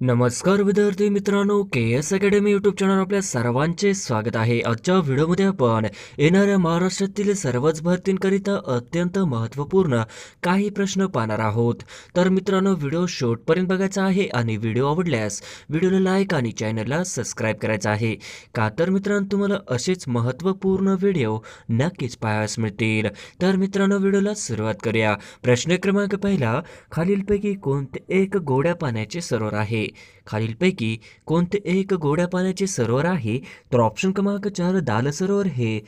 नमस्कार विद्यार्थी मित्रांनो K S academy YouTube channel आपल्या सर्वांचे स्वागत आहे. आजच्या व्हिडिओमध्ये आपण येणाऱ्या महाराष्ट्रातील सर्वच भरतींकरिता अत्यंत महत्त्वपूर्ण काही प्रश्न पाहणार आहोत. तर मित्रांनो व्हिडिओ शेवटपर्यंत बघायचा आहे आणि व्हिडिओ आवडल्यास व्हिडिओला लाईक आणि चॅनलला सबस्क्राईब करायचा आहे. का तर मित्रांनो तुम्हाला असेच महत्त्वपूर्ण व्हिडिओ नक्कीच पाहायला मिळतील. तर मित्रांनो व्हिडिओला सुरुवात करूया. प्रश्न क्रमांक पहिला खालीलपैकी कोणते एक गोड्या पाण्याचे सरोवर आहे? खालीलपैकी कोणते एक गोड्या पाण्याचे सरोवर आहे? तर ऑप्शन क्रमांक चार दाल सरोवर हे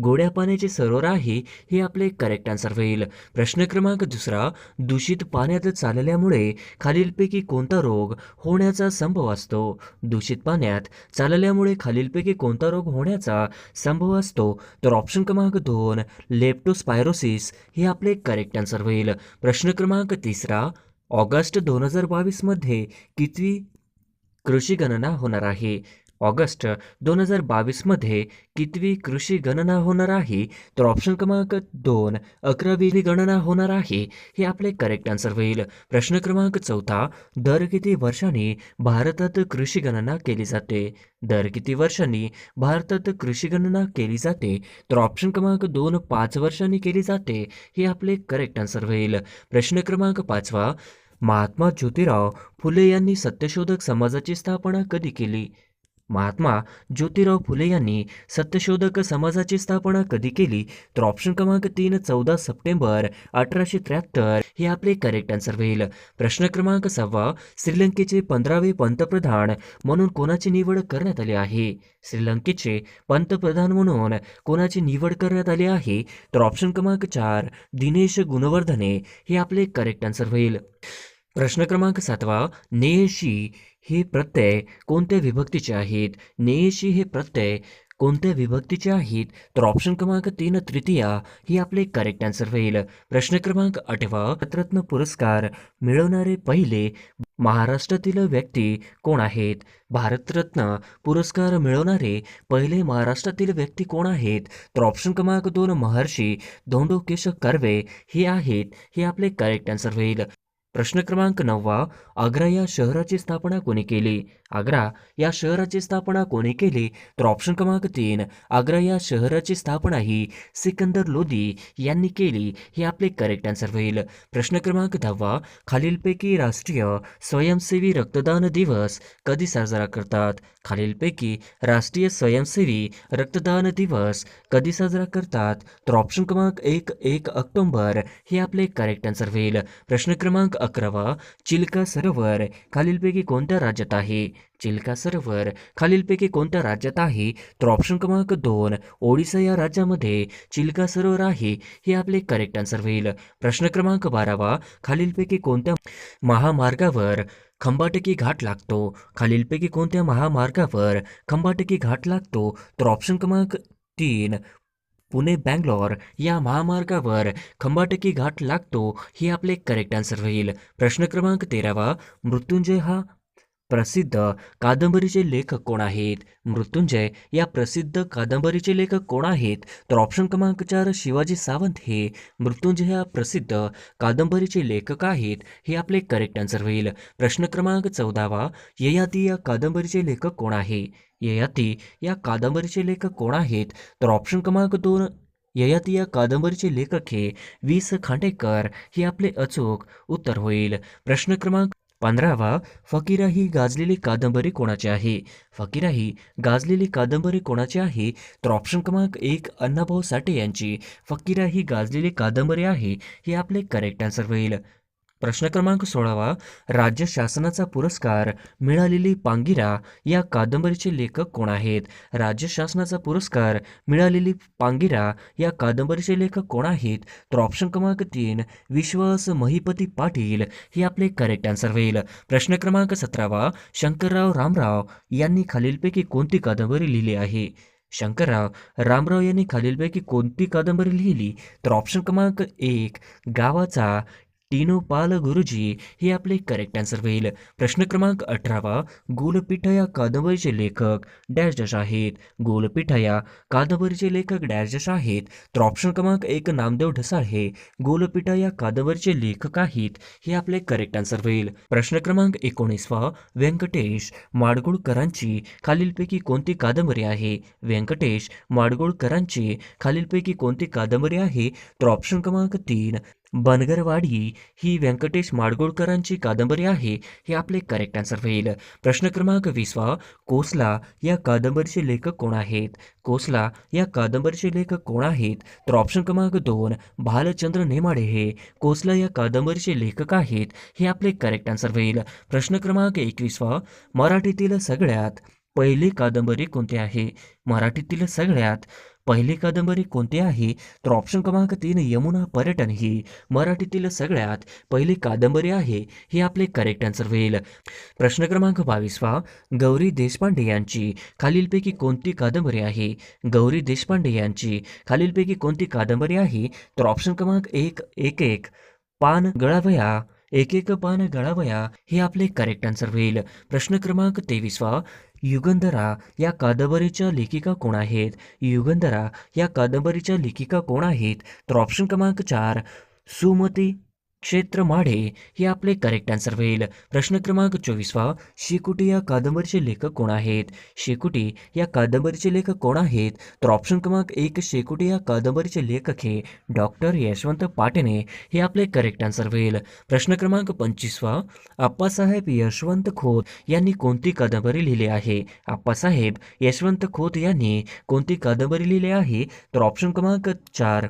गोड्या पाण्याचे सरोवर आहे हे आपले करेक्ट आन्सर होईल. प्रश्न क्रमांक दुसरा दूषित पाण्यात चालल्यामुळे खालीलपैकी कोणता रोग होण्याचा संभव असतो? दूषित पाण्यात चालल्यामुळे खालीलपैकी कोणता रोग होण्याचा संभव असतो? तर ऑप्शन क्रमांक दोन लेप्टोस्पायरोसिस हे आपले करेक्ट आन्सर होईल. प्रश्न क्रमांक तिसरा ऑगस्ट दोन हजार बावीसमध्ये कितवी कृषी गणना होणार आहे? ऑगस्ट दोन हजार बावीसमध्ये कितवी कृषी गणना होणार आहे? तर ऑप्शन क्रमांक दोन अकरावी गणना होणार आहे हे आपले करेक्ट आन्सर होईल. प्रश्न क्रमांक चौथा दर किती वर्षांनी भारतात कृषी गणना केली जाते? दर किती वर्षांनी भारतात कृषी गणना केली जाते? तर ऑप्शन क्रमांक दोन पाच वर्षांनी केली जाते हे आपले करेक्ट आन्सर होईल. प्रश्न क्रमांक पाचवा महात्मा ज्योतिराव फुले यांनी सत्यशोधक समाजाची स्थापना कधी केली? महात्मा ज्योतिराव फुले यांनी सत्यशोधक समाजाची स्थापना कधी केली? तर ऑप्शन क्रमांक तीन चौदा सप्टेंबर अठराशे त्र्याहत्तर हे आपले करेक्ट आन्सर होईल. प्रश्न क्रमांक सहावा श्रीलंकेचे पंधरावे पंतप्रधान म्हणून कोणाची निवड करण्यात आली आहे? श्रीलंकेचे पंतप्रधान म्हणून कोणाची निवड करण्यात आली आहे? तर ऑप्शन क्रमांक चार दिनेश गुणवर्धने हे आपले करेक्ट आन्सर होईल. प्रश्न क्रमांक सातवा नेयशी हे प्रत्यय कोणत्या विभक्तीचे आहेत? नेयशी हे प्रत्यय कोणत्या विभक्तीचे आहेत? तर ऑप्शन क्रमांक तीन तृतीया ही आपले करेक्ट आन्सर होईल. प्रश्न क्रमांक आठवा रत्न पुरस्कार मिळवणारे पहिले महाराष्ट्रातील व्यक्ती कोण आहेत? भारतरत्न पुरस्कार मिळवणारे पहिले महाराष्ट्रातील व्यक्ती कोण आहेत? तर ऑप्शन क्रमांक दोन महर्षी धोंडो केशव कर्वे हे आहेत हे आपले करेक्ट आन्सर होईल. प्रश्न क्रमांक नववा आग्रा या शहराची स्थापना कोणी केली? आग्रा या शहराची स्थापना कोणी केली? तर ऑप्शन क्रमांक तीन आग्रा या शहराची स्थापना ही सिकंदर लोधी यांनी केली हे आपले करेक्ट आन्सर होईल. प्रश्न क्रमांक दहावा खालीलपैकी राष्ट्रीय स्वयंसेवी रक्तदान दिवस कधी साजरा करतात? खालीलपैकी राष्ट्रीय स्वयंसेवी रक्तदान दिवस कधी साजरा करतात? तर ऑप्शन क्रमांक एक एक ऑक्टोंबर हे आपले करेक्ट आन्सर होईल. प्रश्न क्रमांक अकरावा चिल्का सरोवर खालीलपैकी कोणत्या राज्यात आहे? चिल्का सरोवर खालीलपैकी कोणत्या राज्यात आहे? तर ऑप्शन क्रमांक दोन ओडिसा या राज्यामध्ये चिल्का सरोवर आहे हे आपले करेक्ट आन्सर होईल. प्रश्न क्रमांक बारावा खालीलपैकी कोणत्या महामार्गावर खंबाटकी घाट लागतो? खालीलपैकी कोणत्या महामार्गावर खंबाटकी घाट लागतो? तर ऑप्शन क्रमांक तीन पुणे बँगलोर या महामार्गावर खंबाटकी घाट लागतो हे आपले करेक्ट आन्सर होईल. प्रश्न क्रमांक तेरावा मृत्युंजय हा प्रसिद्ध कादंबरीचे लेखक कोण आहेत? मृत्युंजय या प्रसिद्ध कादंबरीचे लेखक कोण आहेत? तर ऑप्शन क्रमांक चार शिवाजी सावंत हे. मृत्युंजय या प्रसिद्ध कादंबरीचे लेखक आहेत हे आपले करेक्ट आन्सर होईल. प्रश्न क्रमांक चौदावा ययाती या कादंबरीचे लेखक कोण आहे? ययाती या कादंबरीचे लेखक कोण आहेत? तर ऑप्शन क्रमांक दोन ययाती या कादंबरीचे लेखक हे. वी स खांडेकर हे आपले अचूक उत्तर होईल. प्रश्न क्रमांक पंधरावा फकीरा ही गाजलेली कादंबरी कोणाची आहे? फकीरा ही गाजलेली कादंबरी कोणाची आहे? तर ऑप्शन क्रमांक एक अण्णाभाऊ साठे यांची. फकीरा ही गाजलेली कादंबरी आहे हे आपले करेक्ट आन्सर होईल. प्रश्न क्रमांक सोळावा राज्य शासनाचा पुरस्कार मिळालेली पांगिरा या कादंबरीचे लेखक कोण आहेत? राज्य शासनाचा पुरस्कार मिळालेली पांगिरा या कादंबरीचे लेखक कोण आहेत? तर ऑप्शन क्रमांक तीन विश्वास महिपती पाटील हे आपले करेक्ट आन्सर होईल. प्रश्न क्रमांक सतरावा शंकरराव रामराव यांनी खालीलपैकी कोणती कादंबरी लिहिली आहे? शंकरराव रामराव यांनी खालीलपैकी कोणती कादंबरी लिहिली? तर ऑप्शन क्रमांक एक गावाचा टीनो पाल गुरुजी हे आपले करेक्ट आन्सर होईल. प्रश्न क्रमांक अठरावा गोलपीठ या कादंबरीचे लेखक डॅश डॅश आहेत. गोलपीठ या कादंबरीचे लेखक डॅश डॅश आहेत. तर ऑप्शन क्रमांक एक नामदेव ढसाळ हे. गोलपीठ या कादंबरीचे लेखक आहेत हे आपले करेक्ट आन्सर होईल. प्रश्न क्रमांक एकोणीसवा व्यंकटेश माडगुळकरांची खालीलपैकी कोणती कादंबरी आहे? व्यंकटेश माडगुळकरांची खालीलपैकी कोणती कादंबरी आहे? तर ऑप्शन क्रमांक तीन बनगरवाडी ही व्यंकटेश माडगुळकरांची कादंबरी आहे हे आपले करेक्ट आन्सर होईल. प्रश्न क्रमांक वीसवा कोसला या कादंबरीचे लेखक कोण आहेत? कोसला या कादंबरीचे लेखक कोण आहेत? तर ऑप्शन क्रमांक दोन भालचंद्र नेमाडे हे. कोसला या कादंबरीचे लेखक आहेत हे आपले करेक्ट आन्सर होईल. प्रश्न क्रमांक एकवीसवा मराठीतील सगळ्यात पहिली कादंबरी कोणती आहे? मराठीतील सगळ्यात पहिली कादंबरी कोणती आहे? तर ऑप्शन क्रमांक तीन यमुना पर्यटन ही मराठीतील सगळ्यात पहिली कादंबरी आहे. हे आपले करेक्ट आन्सर होईल. प्रश्न क्रमांक बावीसवा गौरी देशपांडे यांची खालीलपैकी कोणती कादंबरी आहे? गौरी देशपांडे यांची खालीलपैकी कोणती कादंबरी आहे? तर ऑप्शन क्रमांक एक एक एक पान गळावया एक एक पान गळावया हे आपले करेक्ट आन्सर होईल. प्रश्न क्रमांक तेवीसवा युगंधरा या कादंबरीच्या लेखिका कोण आहेत? युगंधरा या कादंबरीच्या लेखिका कोण आहेत? तर ऑप्शन क्रमांक चार सुमती क्षेत्र माढे हे आपले करेक्ट आन्सर होईल. प्रश्न क्रमांक चोवीसवा शेकुटी या कादंबरीचे लेखक कोण आहेत? शेकुटी या कादंबरीचे लेखक कोण आहेत? तर ऑप्शन क्रमांक एक शेकुटी या कादंबरीचे लेखक हे डॉक्टर यशवंत पाटणे हे आपले करेक्ट आन्सर होईल. प्रश्न क्रमांक पंचवीसवा आप्पासाहेब यशवंत खोत यांनी कोणती कादंबरी लिहिली आहे? आप्पासाहेब यशवंत खोत यांनी कोणती कादंबरी लिहिली आहे? तर ऑप्शन क्रमांक चार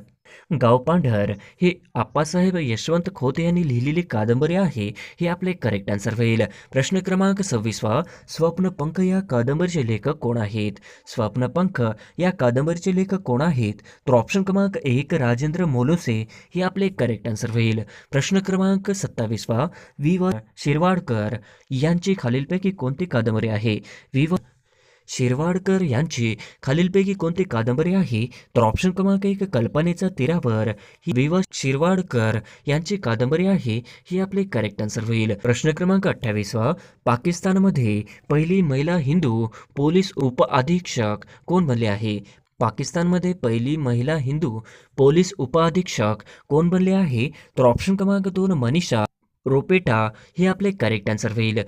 गावपांढर हे आप्पासाहेब यशवंत खोत यांनी लिहिलेली कादंबरी आहे हे आपले करेक्ट आन्सर होईल. प्रश्न क्रमांक सव्वीसवा स्वप्नपंख या कादंबरीचे लेखक कोण आहेत? स्वप्नपंख या कादंबरीचे लेखक कोण आहेत? तर ऑप्शन क्रमांक एक राजेंद्र मोलोसे हे आपले करेक्ट आन्सर होईल. प्रश्न क्रमांक सत्तावीसवा वि व शिरवाडकर यांची खालीलपैकी कोणती कादंबरी आहे? वि व शिरवाडकर यांची खालीलपैकी कोणती कादंबरी आहे? तर ऑप्शन क्रमांक एक कल्पनेचा तीरावर ही विवा शिरवाडकर यांची कादंबरी आहे ही आपले करेक्ट आन्सर होईल. प्रश्न क्रमांक अठ्ठावीसवा पाकिस्तानमध्ये पहिली महिला हिंदू पोलीस उप अधीक्षक कोण बनले आहे? पाकिस्तानमध्ये पहिली महिला हिंदू पोलीस उपअधीक्षक कोण बनले आहे? तर ऑप्शन क्रमांक दोन मनीषा रोपेटा हे आपले करेक्ट आन्सर होईल.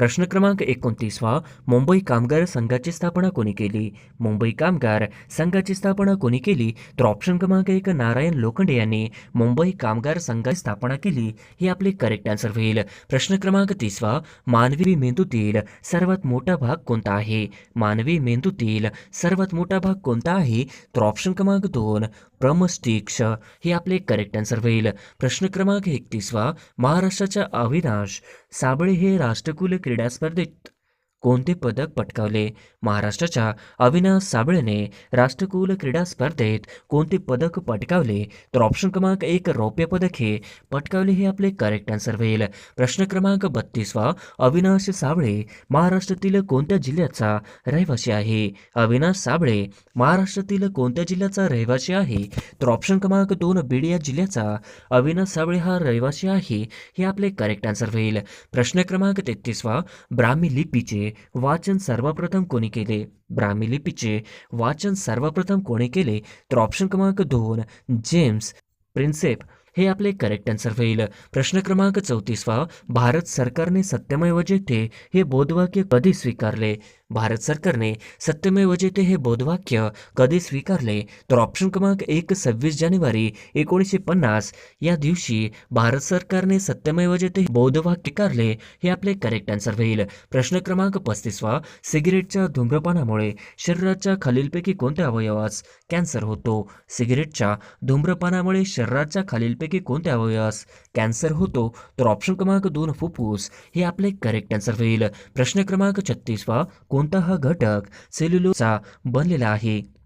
प्रश्न क्रमांक एकोणतीसवा मुंबई कामगार संघाची स्थापना कोणी केली? मुंबई कामगार संघाची स्थापना कोणी केली? तर ऑप्शन क्रमांक एक नारायण लोखंडे यांनी मुंबई कामगार संघाची स्थापना केली हे आपले करेक्ट आन्सर होईल. प्रश्न क्रमांक तीसवा मानवी मेंदूतील सर्वात मोठा भाग कोणता आहे? मानवी मेंदूतील सर्वात मोठा भाग कोणता आहे? तर ऑप्शन क्रमांक दोन प्रमस्टिक्ष हे आपले करेक्ट आन्सर होईल. प्रश्न क्रमांक एकतीसवा महाराष्ट्राच्या अविनाश साबळे हे राष्ट्रकुल क्रीडा स्पर्धेत. कोणते पदक पटकावले? महाराष्ट्राच्या अविनाश साबळेने राष्ट्रकुल क्रीडा स्पर्धेत कोणते पदक पटकावले? तर ऑप्शन क्रमांक एक रौप्य पदक हे पटकावले हे आपले करेक्ट आन्सर होईल. प्रश्न क्रमांक बत्तीसवा अविनाश साबळे महाराष्ट्रातील कोणत्या जिल्ह्याचा रहिवासी आहे? अविनाश साबळे महाराष्ट्रातील कोणत्या जिल्ह्याचा रहिवासी आहे? तर ऑप्शन क्रमांक दोन बीड या जिल्ह्याचा अविनाश साबळे हा रहिवासी आहे हे आपले करेक्ट आन्सर होईल. प्रश्न क्रमांक तेहतीसवा ब्राह्मी लिपीचे वाचन सर्वप्रथम कोणी केले? ब्राह्मी लिपीचे वाचन सर्वप्रथम कोणी केले? तर ऑप्शन क्रमांक दोन जेम्स प्रिन्सेप. हे आपले करेक्ट आन्सर होईल. प्रश्न क्रमांक चौतीसवा भारत सरकारने सत्यमेव जयते हे बोधवाक्य कधी स्वीकारले? भारत सरकारने सत्यमेव जयते हे बोधवाक्य कधी स्वीकारले? तर ऑप्शन क्रमांक एक सव्वीस जानेवारी एकोणीसशे पन्नास. या दिवशी भारत सरकारने सत्यमेव जयते हे बोधवाक्य स्वीकारले हे आपले करेक्ट आन्सर होईल. प्रश्न क्रमांक पस्तीसवा सिगरेटच्या धूम्रपानामुळे शरीराच्या खालीलपैकी कोणत्या अवयवास कॅन्सर होतो. सिगरेटच्या धूम्रपानामुळे शरीराच्या खालीलपैकी कोणत्या अवयवास कॅन्सर होतो? तर ऑप्शन क्रमांक दोन फुफ्फुस. हे आपले करेक्ट आन्सर होईल. प्रश्न क्रमांक छत्तीसवा. कोणता हा घटक सेल्युलोजचा बनलेला आहे?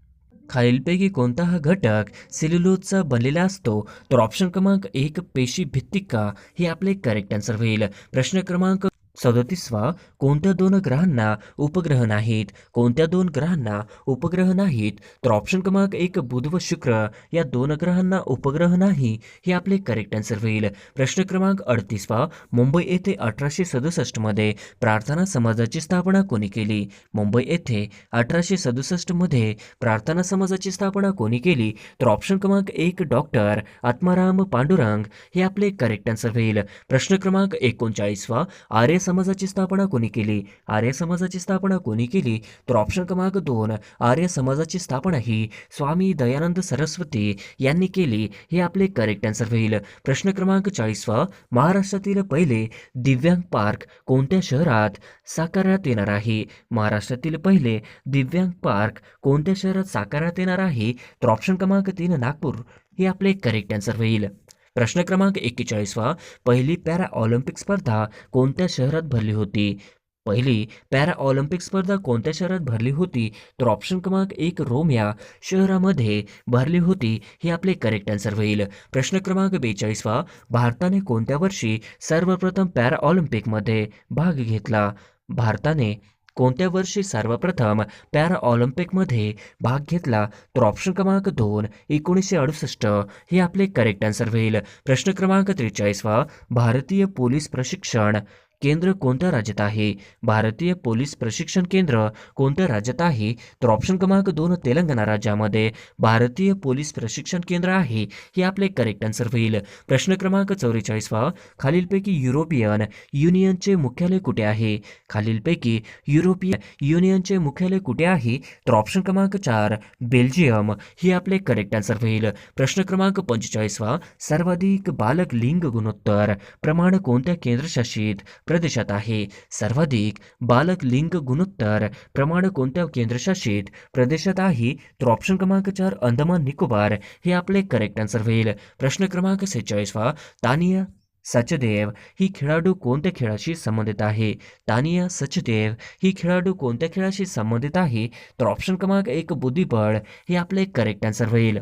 खालीलपैकी कोणता हा घटक सेल्युलोजचा बनलेला असतो. तर ऑप्शन क्रमांक एक पेशी भित्तिका. हे आपले करेक्ट आन्सर होईल. प्रश्न क्रमांक सदतीसवा कोणत्या दोन ग्रहांना उपग्रह नाहीत? कोणत्या दोन ग्रहांना उपग्रह नाहीत? तर ऑप्शन क्रमांक एक बुध व शुक्र. या दोन ग्रहांना उपग्रह नाही हे आपले करेक्ट आन्सर होईल. प्रश्न क्रमांक अडतीसवा मुंबई येथे अठराशे सदुसष्टमध्ये प्रार्थना समाजाची स्थापना कोणी केली? मुंबई येथे अठराशे सदुसष्टमध्ये प्रार्थना समाजाची स्थापना कोणी केली? तर ऑप्शन क्रमांक एक डॉक्टर आत्माराम पांडुरंग हे आपले करेक्ट आन्सर होईल. प्रश्न क्रमांक एकोणचाळीसवा आर्य समाजाची स्थापना कोणी केली? आर्य समाजाची स्थापना कोणी केली? तर ऑप्शन क्रमांक दोन आर्य समाजाची स्थापना ही स्वामी दयानंद सरस्वती यांनी केली. हे आपले करेक्ट आन्सर होईल. प्रश्न क्रमांक चाळीसवा महाराष्ट्रातील पहिले दिव्यांग पार्क कोणत्या शहरात साकारण्यात येणार आहे? महाराष्ट्रातील पहिले दिव्यांग पार्क कोणत्या शहरात साकारण्यात येणार आहे? तर ऑप्शन क्रमांक तीन नागपूर. हे आपले करेक्ट आन्सर होईल. प्रश्न क्रमांक एक्केचाळीसवा पहिली पॅरा ऑलिम्पिक स्पर्धा कोणत्या शहरात भरली होती? पहिली पॅरा ऑलिम्पिक स्पर्धा कोणत्या शहरात भरली होती? तर ऑप्शन क्रमांक एक रोम या शहरामध्ये भरली होती हे आपले करेक्ट आन्सर होईल. प्रश्न क्रमांक बेचाळीसवा भारताने कोणत्या वर्षी सर्वप्रथम पॅरा ऑलिम्पिकमध्ये भाग घेतला? भारताने कोणत्या वर्षी सर्वप्रथम पॅरा ऑलिम्पिकमध्ये भाग घेतला? तर ऑप्शन क्रमांक दोन एकोणीसशे अडुसष्ट. हे आपले करेक्ट आन्सर होईल. प्रश्न क्रमांक त्रेचाळीसवा भारतीय पोलीस प्रशिक्षण. केंद्र कोणत्या राज्यात आहे? भारतीय पोलीस प्रशिक्षण केंद्र कोणत्या राज्यात आहे? तर ऑप्शन क्रमांक दोन तेलंगणा राज्यामध्ये भारतीय पोलीस प्रशिक्षण केंद्र आहे हे आपले करेक्ट आन्सर होईल. प्रश्न क्रमांक चौवेचाळीसवा खालीलपैकी युरोपियन युनियनचे मुख्यालय कुठे आहे? खालीलपैकी युरोपियन युनियनचे मुख्यालय कुठे आहे? तर ऑप्शन क्रमांक चार बेल्जियम हे आपले करेक्ट आन्सर होईल. प्रश्न क्रमांक पंचेचाळीसवा सर्वाधिक बालक लिंग गुणोत्तर प्रमाण कोणत्या केंद्रशासित प्रदेशात आहे. सर्वाधिक बालक लिंग गुणोत्तर प्रमाण कोणत्या केंद्रशासित प्रदेशात आहे? तर ऑप्शन क्रमांक चार अंदमान निकोबार. हे आपले करेक्ट आन्सर होईल. प्रश्न क्रमांक सेहेचाळीसवा तानिया सचदेव ही खेळाडू कोणत्या खेळाशी संबंधित आहे? तानिया सचदेव ही खेळाडू कोणत्या खेळाशी संबंधित आहे? तर ऑप्शन क्रमांक एक बुद्धिबळ हे आपले करेक्ट आन्सर होईल.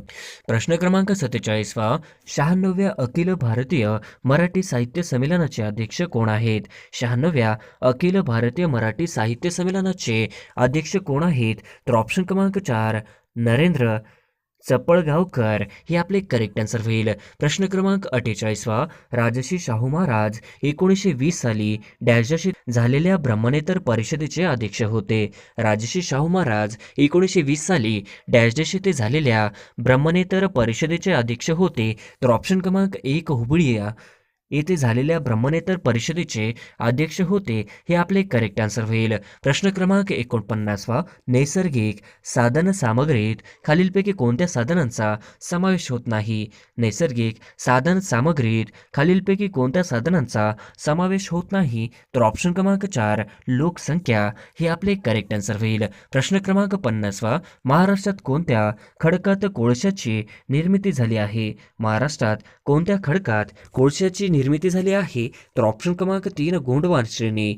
प्रश्न क्रमांक सत्तेचाळीसवा. शहाण्णव्या अखिल भारतीय मराठी साहित्य संमेलनाचे अध्यक्ष कोण आहेत? शहाण्णव्या अखिल भारतीय मराठी साहित्य संमेलनाचे अध्यक्ष कोण आहेत? तर ऑप्शन क्रमांक चार नरेंद्र चपळगावकर हे आपले करेक्ट आन्सर होईल. प्रश्न क्रमांक अठ्ठेचाळीसवा राजश्री शाहू महाराज एकोणीसशे वीस साली डॅशशी झालेल्या ब्रह्मनेतर परिषदेचे अध्यक्ष होते. राजश्री शाहू महाराज एकोणीसशे वीस साली डॅश येथे झालेल्या ब्रह्मनेतर परिषदेचे अध्यक्ष होते. तर ऑप्शन क्रमांक एक हुबळी येथे झालेल्या ब्रह्मनेतर परिषदेचे अध्यक्ष होते हे आपले करेक्ट आन्सर होईल. प्रश्न क्रमांक एकोणपन्नासवा नैसर्गिक साधन सामग्रीत खालीलपैकी कोणत्या साधनांचा समावेश होत नाही? नैसर्गिक साधन सामग्रीत खालीलपैकी कोणत्या साधनांचा समावेश होत नाही? तर ऑप्शन क्रमांक चार लोकसंख्या हे आपले करेक्ट आन्सर होईल. प्रश्न क्रमांक पन्नासवा महाराष्ट्रात कोणत्या खडकात कोळशाची निर्मिती झाली आहे? महाराष्ट्रात कोणत्या खडकात कोळशाची निर्मिती झाली आहे तर ऑप्शन क्रमांक तीन गोंडवान श्रेणी.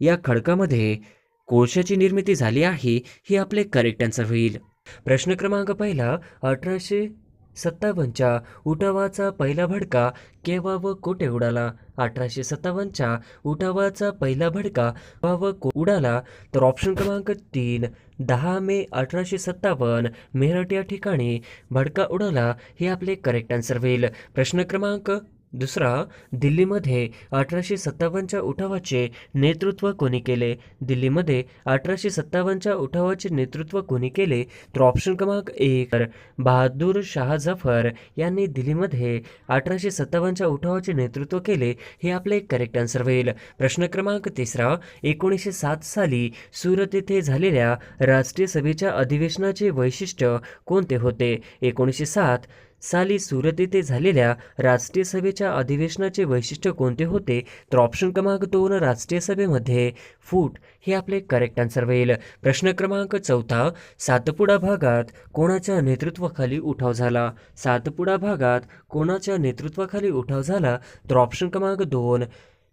या खडकामध्ये कोळशाची निर्मिती झाली आहे हे आपले करेक्ट आन्सर होईल. प्रश्न क्रमांक पहिला अठराशे सत्तावन्नच्या उठावाचा पहिला भडका केव्हा व कोठे उडाला? अठराशे सत्तावन्नच्या उठावाचा पहिला भडका केव्हा व को- उडाला? तर ऑप्शन क्रमांक तीन दहा मे अठराशे सत्तावन्न मेरठ या ठिकाणी भडका उडाला हे आपले करेक्ट आन्सर होईल. प्रश्न क्रमांक दुसरा दिल्लीमध्ये अठराशे सत्तावन्नच्या उठावाचे नेतृत्व कोणी केले? दिल्लीमध्ये अठराशे सत्तावन्नच्या उठावाचे नेतृत्व कोणी केले? तर ऑप्शन क्रमांक एक बहादूर शाह जफर यांनी दिल्लीमध्ये अठराशे सत्तावन्नच्या उठावाचे नेतृत्व केले हे आपले करेक्ट आन्सर होईल. प्रश्न क्रमांक तिसरा एकोणीसशे सात साली सुरत येथे झालेल्या राष्ट्रीय सभेच्या अधिवेशनाचे वैशिष्ट्य कोणते होते? एकोणीसशे सात साली सुरत येथे झालेल्या राष्ट्रीय सभेच्या अधिवेशनाचे वैशिष्ट्य कोणते होते? तर ऑप्शन क्रमांक दोन राष्ट्रीय सभेमध्ये फूट हे आपले करेक्ट आन्सर होईल. प्रश्न क्रमांक चौथा सातपुडा भागात कोणाच्या नेतृत्वाखाली उठाव झाला? सातपुडा भागात कोणाच्या नेतृत्वाखाली उठाव झाला? तर ऑप्शन क्रमांक दोन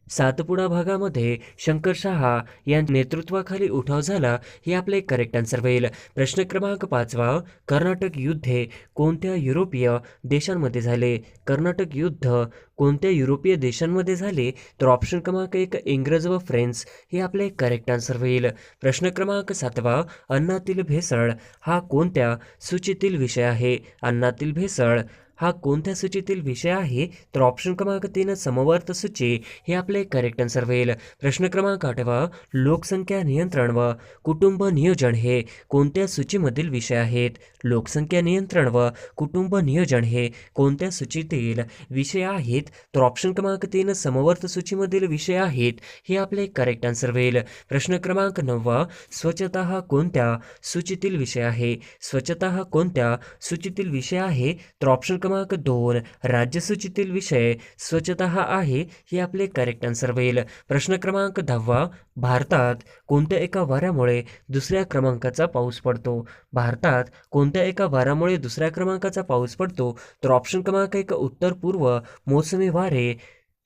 सातपुडा भागामध्ये शंकर शहा यांच्या नेतृत्वाखाली उठाव झाला हे आपले करेक्ट आन्सर होईल. प्रश्न क्रमांक पाचवा कर्नाटक युद्ध कोणत्या युरोपीय देशांमध्ये झाले? कर्नाटक युद्ध कोणत्या युरोपीय देशांमध्ये झाले? तर ऑप्शन क्रमांक एक इंग्रज व फ्रेंच हे आपले करेक्ट आन्सर होईल. प्रश्न क्रमांक सातवा अन्नातील भेसळ हा कोणत्या सूचीतील विषय आहे? अन्नातील भेसळ हा कोणत्या सूचीतील विषय आहे तर ऑप्शन क्रमांक तीन समवर्त सूची. हे आपले करेक्ट आन्सर होईल. प्रश्न क्रमांक आठवा लोकसंख्या नियंत्रण व कुटुंब नियोजन हे कोणत्या सूचीमधील विषय आहेत? लोकसंख्या नियंत्रण व कुटुंब नियोजन हे कोणत्या सूचीतील विषय आहेत? तर ऑप्शन क्रमांक तीन समवर्त सूचीमधील विषय आहेत. हे आपले करेक्ट आन्सर होईल. प्रश्न क्रमांक नववा स्वच्छता हा कोणत्या सूचीतील विषय आहे? स्वच्छता हा कोणत्या सूचीतील विषय आहे? तर ऑप्शन क्रमांक दोन राज्य सूचीतील विषय स्वच्छता हा आहे हे आपले करेक्ट आन्सर होईल. प्रश्न क्रमांक दहावा भारतात कोणत्या एका वाऱ्यामुळे दुसऱ्या क्रमांकाचा पाऊस पडतो? भारतात कोणत्या एका वाऱ्यामुळे दुसऱ्या क्रमांकाचा पाऊस पडतो? तर ऑप्शन क्रमांक एक उत्तर पूर्व मोसमी वारे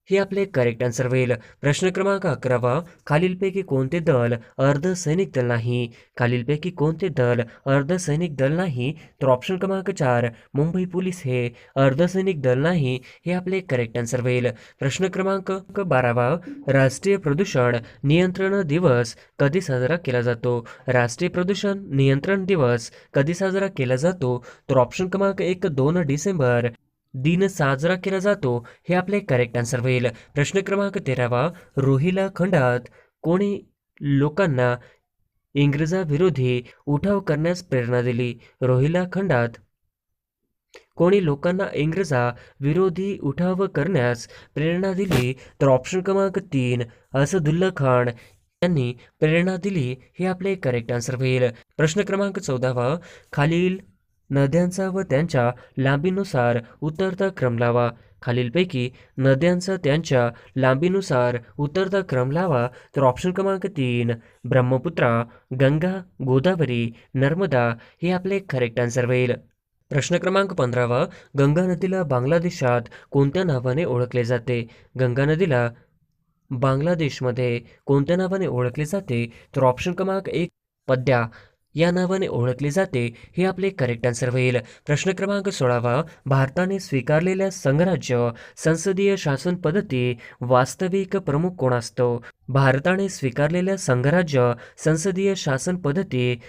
हे आपले करेक्ट आन्सर होईल. प्रश्न क्रमांक अकरावा खालीलपैकी कोणते दल अर्धसैनिक दल नाही? खालीलपैकी कोणते दल अर्धसैनिक दल नाही? तर ऑप्शन क्रमांक चार मुंबई पोलीस हे अर्धसैनिक दल नाही हे आपले करेक्ट आन्सर होईल. प्रश्न क्रमांक बारावा राष्ट्रीय प्रदूषण नियंत्रण दिवस कधी साजरा केला जातो? राष्ट्रीय प्रदूषण नियंत्रण दिवस कधी साजरा केला जातो? तर ऑप्शन क्रमांक एक दोन डिसेंबर दिन साजरा केला जातो हे आपले करेक्ट आन्सर होईल. प्रश्न क्रमांक तेरावा रोहिला खंडात कोणी लोकांना इंग्रजाविरोधी उठाव करण्यास प्रेरणा दिली? रोहिला खंडात कोणी लोकांना इंग्रजा विरोधी उठाव करण्यास प्रेरणा दिली? तर ऑप्शन क्रमांक तीन असदुल्ला खान यांनी प्रेरणा दिली हे आपले करेक्ट आन्सर होईल. प्रश्न क्रमांक चौदावा खालील नद्यांचा व त्यांच्या लांबीनुसार उतरता क्रम लावा. खालीलपैकी नद्यांचा त्यांच्या लांबीनुसार उतरता क्रम लावा तर ऑप्शन क्रमांक तीन ब्रह्मपुत्रा गंगा गोदावरी नर्मदा हे आपले करेक्ट आन्सर होईल. प्रश्न क्रमांक पंधरावा गंगा नदीला बांगलादेशात कोणत्या नावाने ओळखले जाते? गंगा नदीला बांगलादेशमध्ये कोणत्या नावाने ओळखले जाते? तर ऑप्शन क्रमांक एक पद्या. या नावाने ओळखले जाते हे आपले करेक्ट आन्सर होईल. प्रश्न क्रमांक सोळावा भारताने स्वीकारलेल्या संघराज्य संसदीय शासन पद्धती वास्तविक प्रमुख कोण असतो? भारताने स्वीकारलेल्या संघराज्य संसदीय शासन पद्धती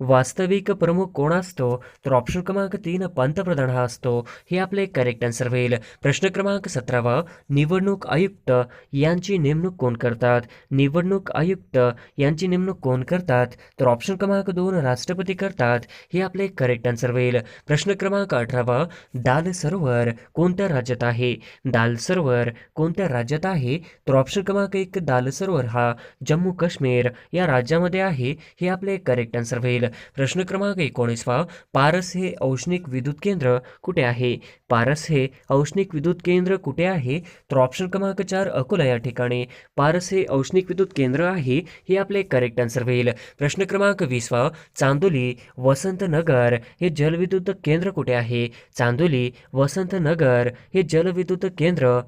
वास्तविक प्रमुख कोण असतो? तर ऑप्शन क्रमांक तीन पंतप्रधान हा असतो. हे आपले करेक्ट आन्सर होईल. प्रश्न क्रमांक सतरावा निवडणूक आयुक्त यांची नेमणूक कोण करतात? निवडणूक आयुक्त यांची नेमणूक कोण करतात? तर ऑप्शन क्रमांक दोन राष्ट्रपती करतात. हे आपले करेक्ट आन्सर होईल. प्रश्न क्रमांक अठरावा दाल सरोवर कोणत्या राज्यात आहे? दाल सरोवर कोणत्या राज्यात आहे? तर ऑप्शन क्रमांक एक दाल सरोवर हा जम्मू काश्मीर या राज्यामध्ये आहे. हे आपले करेक्ट आन्सर होईल. प्रश्न क्रमांक एकोणीसवा पारस हे औष्णिक विद्युत केंद्र कुठे आहे? पारस हे औष्णिक विद्युत केंद्र कुठे आहे? तर ऑप्शन क्रमांक चार अकोला या ठिकाणी. पारस हे औष्णिक विद्युत केंद्र आहे हे आपले करेक्ट आन्सर होईल. प्रश्न क्रमांक वीसवा चांदोली वसंतनगर हे जलविद्युत केंद्र कुठे आहे? चांदोली वसंतनगर हे जलविद्युत केंद्र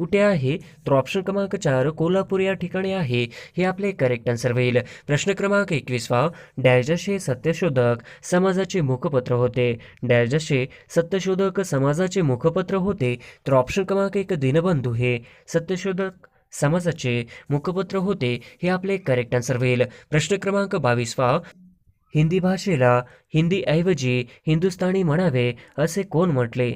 कुठे आहे? तर ऑप्शन क्रमांक चार कोल्हापूर या ठिकाणी आहे. हे आपले करेक्ट आन्सर होईल. प्रश्न क्रमांक एकवीसवा डॅजश हे सत्यशोधक समाजाचे मुखपत्र होते. डॅजश हे सत्यशोधक समाजाचे मुखपत्र होते. तर ऑप्शन क्रमांक एक दिनबंधू हे सत्यशोधक समाजाचे मुखपत्र होते. हे आपले करेक्ट आन्सर होईल. प्रश्न क्रमांक बावीसवा हिंदी भाषेला हिंदीऐवजी हिंदुस्थानी म्हणावे असे कोण म्हटले?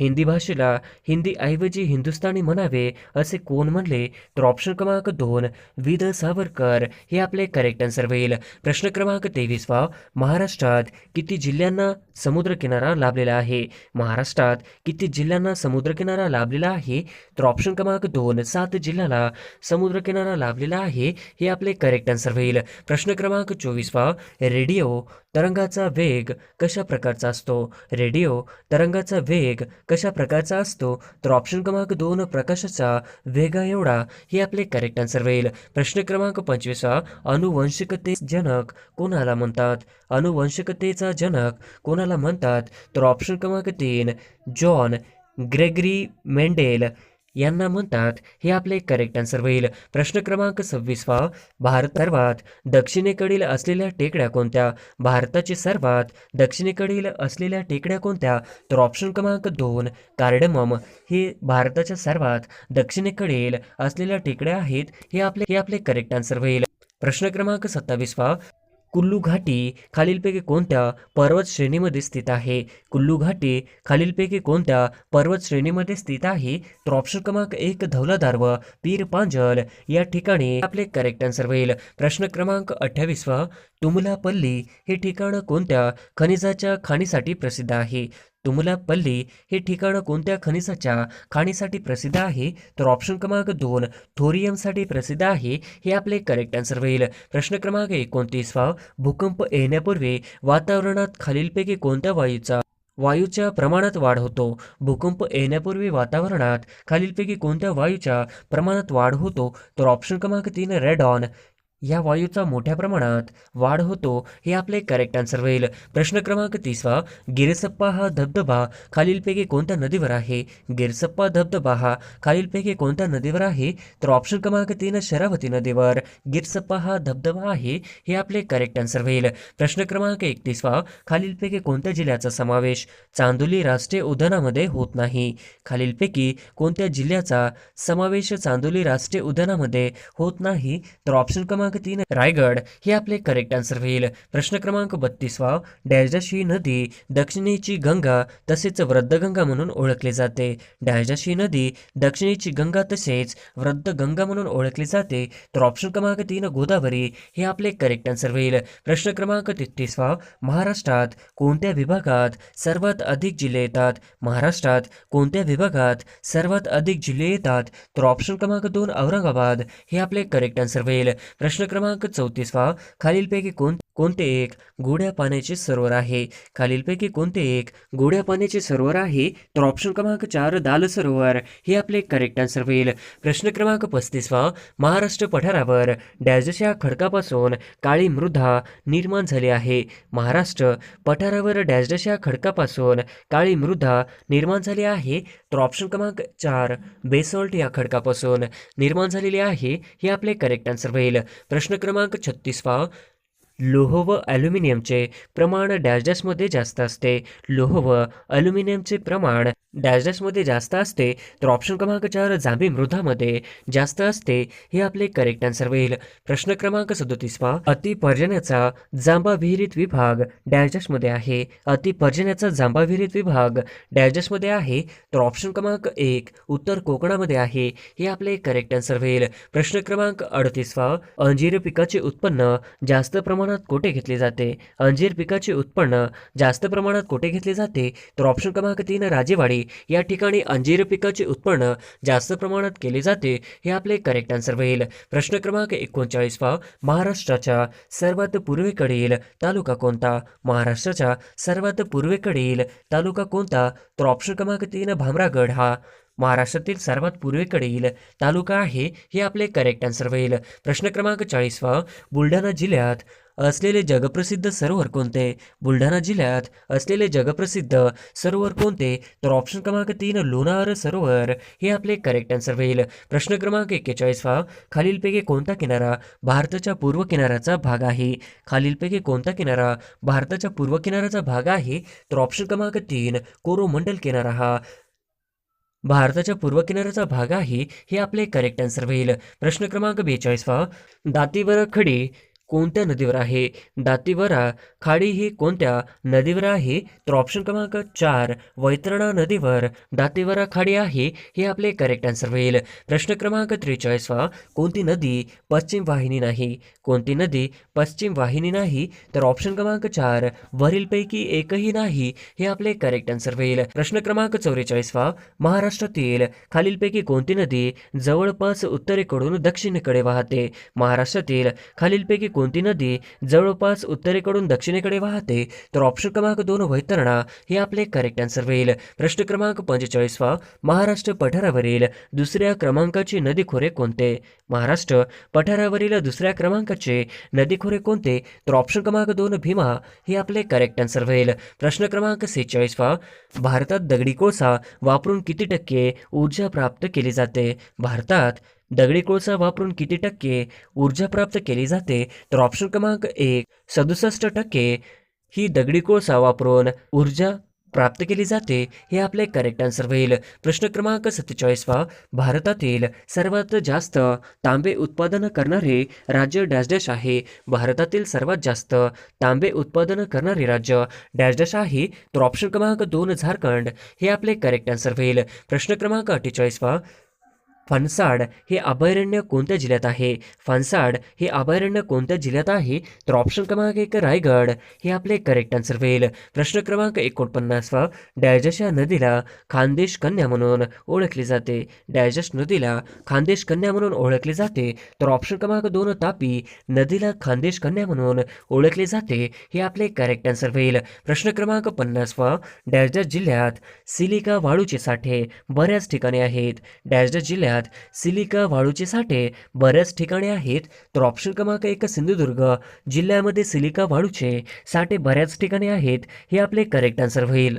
हिंदी भाषेला हिंदीऐवजी हिंदुस्थानी म्हणावे असे कोण म्हणले? तर ऑप्शन क्रमांक दोन विद सावरकर. हे आपले करेक्ट आन्सर होईल. प्रश्न क्रमांक तेवीसवा महाराष्ट्रात किती जिल्ह्यांना समुद्रकिनारा लाभलेला आहे? महाराष्ट्रात किती जिल्ह्यांना समुद्रकिनारा लाभलेला आहे? तर ऑप्शन क्रमांक दोन सात जिल्ह्याला समुद्रकिनारा लाभलेला आहे हे आपले करेक्ट आन्सर होईल. प्रश्न क्रमांक चोवीसवा रेडिओ तरंगाचा वेग कशा प्रकारचा असतो? रेडिओ तरंगाचा वेग कशा प्रकारचा असतो तर ऑप्शन क्रमांक दोन प्रकाशाचा वेगा एवढा हे आपले करेक्ट आन्सर होईल. प्रश्न क्रमांक पंचवीसा अनुवंशिकते जनक कोणाला म्हणतात? अनुवंशिकतेचा जनक कोणाला म्हणतात? तर ऑप्शन क्रमांक तीन जॉन ग्रेगरी मेंडेल. यांना म्हणतात हे आपले करेक्ट आन्सर होईल. प्रश्न क्रमांक सव्वीसवा भारत सर्वात दक्षिणेकडील असलेल्या टेकड्या कोणत्या? भारताची सर्वात दक्षिणेकडील असलेल्या टेकड्या कोणत्या? तर ऑप्शन क्रमांक दोन कार्डमम. हे भारताच्या सर्वात दक्षिणेकडील असलेल्या टेकड्या आहेत. हे आपले हे आपले करेक्ट आन्सर होईल. प्रश्न क्रमांक सत्तावीसवा कुल्लू घाटी खालीलपैकी कोणत्या पर्वत श्रेणीमध्ये स्थित आहे? कुल्लू घाटी खालीलपैकी कोणत्या पर्वत श्रेणीमध्ये स्थित आहे? तर ऑप्शन क्रमांक एक धौलाधार व पीर पांजल या ठिकाणी आपले करेक्ट आन्सर होईल. प्रश्न क्रमांक अठ्ठावीस व तुमलापल्ली हे ठिकाण कोणत्या खनिजाच्या खाणीसाठी प्रसिद्ध आहे? तुमलापल्ली हे ठिकाण कोणत्या खनिजाच्या खाणीसाठी प्रसिद्ध आहे? तर ऑप्शन क्रमांक दोन थोरियमसाठी प्रसिद्ध आहे हे आपले करेक्ट आन्सर होईल. प्रश्न क्रमांक एकोणतीसवा भूकंप येण्यापूर्वी वातावरणात खालीलपैकी कोणत्या वायूचा वायूच्या प्रमाणात वाढ होतो? भूकंप येण्यापूर्वी वातावरणात खालीलपैकी कोणत्या वायूच्या प्रमाणात वाढ होतो? तर ऑप्शन क्रमांक तीन रेडॉन या वायूचा मोठ्या प्रमाणात वाढ होतो हे आपले करेक्ट आन्सर होईल. प्रश्न क्रमांक तिसवा गिरसप्पा हा धबधबा खालीलपैकी कोणत्या नदीवर आहे? गिरसप्पा धबधबा हा खालीलपैकी कोणत्या नदीवर आहे? तर ऑप्शन क्रमांक तीन शरावती नदीवर गिरसप्पा हा धबधबा आहे हे आपले करेक्ट आन्सर होईल. प्रश्न क्रमांक एकतीसवा खालीलपैकी कोणत्या जिल्ह्याचा समावेश चांदोली राष्ट्रीय उद्यानामध्ये होत नाही? खालीलपैकी कोणत्या जिल्ह्याचा समावेश चांदोली राष्ट्रीय उद्यानामध्ये होत नाही? तर ऑप्शन क्रमांक क्रमांक तीन रायगड. हे आपले करेक्ट आन्सर होईल. प्रश्न क्रमांक बत्तीसवा डॅजाशी नदी दक्षिणेची गंगा तसेच वृद्धगंगा म्हणून ओळखली जाते. डॅजाशी नदी दक्षिणेची गंगा तसेच वृद्ध गंगा म्हणून ओळखली जाते. तर ऑप्शन क्रमांक तीन गोदावरी. हे आपले करेक्ट आन्सर होईल. प्रश्न क्रमांक तेहतीसवा महाराष्ट्रात कोणत्या विभागात सर्वात अधिक जिल्हे येतात? महाराष्ट्रात कोणत्या विभागात सर्वात अधिक जिल्हे येतात? तर ऑप्शन क्रमांक दोन औरंगाबाद. हे आपले करेक्ट आन्सर होईल. प्रश्न क्रमांक चौतीसवा खालीलपैकी कोण कोणते एक गोड्या पाण्याचे सरोवर आहे? खालीलपैकी कोणते एक गोड्या पाण्याचे सरोवर आहे? तर ऑप्शन क्रमांक चार दाल सरोवर. हे आपले करेक्ट आन्सर होईल. प्रश्न क्रमांक पस्तीसवा महाराष्ट्र पठारावर डॅजच्या खडकापासून काळी मृदा निर्माण झाली आहे. महाराष्ट्र पठारावर डॅजच्या खडकापासून काळी मृदा निर्माण झाली आहे. तर ऑप्शन क्रमांक चार बेसॉल्ट या खडकापासून निर्माण झालेली आहे. हे आपले करेक्ट आन्सर होईल. प्रश्न क्रमांक छत्तीसवा लोह व ॲल्युमिनियमचे प्रमाण डॅशडॅशमध्ये जास्त असते. लोह व ॲल्युमिनियमचे प्रमाण डॅशडॅशमध्ये जास्त असते तर ऑप्शन क्रमांक चार जांभी मृदामध्ये जास्त असते हे आपले करेक्ट आन्सर होईल. प्रश्न क्रमांक सदोतीसवा अतिपर्जन्याचा जांबा विहिरीत विभाग डॅशडॅशमध्ये आहे. अतिपर्जन्याचा जांबा विहिरीत विभाग डॅशडॅशमध्ये आहे तर ऑप्शन क्रमांक एक उत्तर कोकणामध्ये आहे हे आपले करेक्ट आन्सर होईल. प्रश्न क्रमांक अडतीसवा अंजीर पिकाचे उत्पन्न जास्त प्रमाणात कोठे घेतले जाते? अंजीर पिकाचे उत्पन्न जास्त प्रमाणात कोठे घेतले जाते? तर ऑप्शन क्रमांक तीन राजेवाडी. या ठिकाणी अंजीर पिकाचे उत्पन्न जास्त प्रमाणात केले जाते हे आपले करेक्ट आन्सर होईल. प्रश्न क्रमांक एकोणचाळीसवा महाराष्ट्राच्या सर्वात पूर्वेकडील तालुका कोणता? महाराष्ट्राच्या सर्वात पूर्वेकडील तालुका कोणता? तर ऑप्शन क्रमांक तीन भामरागड हा महाराष्ट्रातील सर्वात पूर्वेकडील तालुका आहे हे आपले करेक्ट आन्सर होईल. प्रश्न क्रमांक चाळीसवा बुलढाणा जिल्ह्यात असलेले जगप्रसिद्ध सरोवर कोणते? बुलढाणा जिल्ह्यात असलेले जगप्रसिद्ध सरोवर कोणते? तर ऑप्शन क्रमांक तीन लोणार सरोवर. हे आपले करेक्ट आन्सर होईल. प्रश्न क्रमांक एक्केचाळीसवा खालीलपैकी कोणता किनारा भारताच्या पूर्व किनाऱ्याचा भाग आहे? खालीलपैकी कोणता किनारा भारताच्या पूर्व किनाऱ्याचा भाग आहे? तर ऑप्शन क्रमांक तीन कोरोमंडल किनारा हा भारताच्या पूर्व किनाऱ्याचा भाग आहे. हे आपले करेक्ट आन्सर होईल. प्रश्न क्रमांक बेचाळीसवा दातीवर खडी कोणत्या नदीवर आहे? दातीवरा खाडी ही कोणत्या नदीवर आहे? तर ऑप्शन क्रमांक चार वैतरणा नदीवर दातीवरा खाडी आहे? हे आपले करेक्ट आन्सर होईल. प्रश्न क्रमांक त्रेचाळीसवा कोणती नदी पश्चिम वाहिनी नाही? कोणती नदी पश्चिम वाहिनी नाही? तर ऑप्शन क्रमांक चार वरीलपैकी एकही नाही? हे आपले करेक्ट आन्सर होईल. प्रश्न क्रमांक चौवेचाळीसवा महाराष्ट्रातील खालीलपैकी कोणती नदी जवळपास उत्तरेकडून दक्षिणेकडे वाहते? महाराष्ट्रातील खालीलपैकी कोणती नदी जवळपास उत्तरेकडून दक्षिणेकडे वाहते तर ऑप्शन क्रमांक दोन वैतरणा हे आपले करेक्ट आन्सर होईल. प्रश्न क्रमांक पंचेचाळीसवा महाराष्ट्र पठारावरील दुसऱ्या क्रमांकाचे नदी खोरे कोणते? महाराष्ट्र पठारावरील दुसऱ्या क्रमांकाचे नदी खोरे कोणते? तर ऑप्शन क्रमांक दोन भीमा हे आपले करेक्ट आन्सर होईल. प्रश्न क्रमांक सेहेचाळीसवा भारतात दगडी कोळसा वापरून किती टक्के ऊर्जा प्राप्त केली जाते? भारतात दगडी कोळसा वापरून किती टक्के ऊर्जा प्राप्त केली जाते? तर ऑप्शन क्रमांक एक सदुसष्ट टक्के ही दगडी कोळसा वापरून ऊर्जा प्राप्त केली जाते हे आपले करेक्ट आन्सर होईल. प्रश्न क्रमांक सत्तेचाळीसवा भारतातील सर्वात जास्त तांबे उत्पादन करणारे राज्य डॅश डॅश आहे. भारतातील सर्वात जास्त तांबे उत्पादन करणारे राज्य डॅश डॅश आहे. तर ऑप्शन क्रमांक दोन झारखंड हे आपले करेक्ट आन्सर होईल. प्रश्न क्रमांक अठ्ठेचाळीसवा फणसाड हे अभयारण्य कोणत्या जिल्ह्यात आहे? फणसाड हे अभयारण्य कोणत्या जिल्ह्यात आहे? तर ऑप्शन क्रमांक एक रायगड. हे आपले करेक्ट आन्सर होईल. प्रश्न क्रमांक एकोणपन्नासवा डॅजश या नदीला खानदेश कन्या म्हणून ओळखली जाते. डॅजश नदीला खानदेश कन्या म्हणून ओळखली जाते. तर ऑप्शन क्रमांक दोन तापी नदीला खानदेश कन्या म्हणून ओळखले जाते. हे आपले करेक्ट आन्सर होईल. प्रश्न क्रमांक पन्नासवा डॅजडा जिल्ह्यात सिलिका वाळूचे साठे बऱ्याच ठिकाणी आहेत. डॅजडॅश जिल्ह्यात सिलिका वाळूचे साठे बऱ्याच ठिकाणी आहेत. तर ऑप्शन क्रमांक एक सिंधुदुर्ग जिल्ह्यामध्ये सिलिका वाळूचे साठे बऱ्याच ठिकाणी आहेत. हे आपले करेक्ट आन्सर होईल.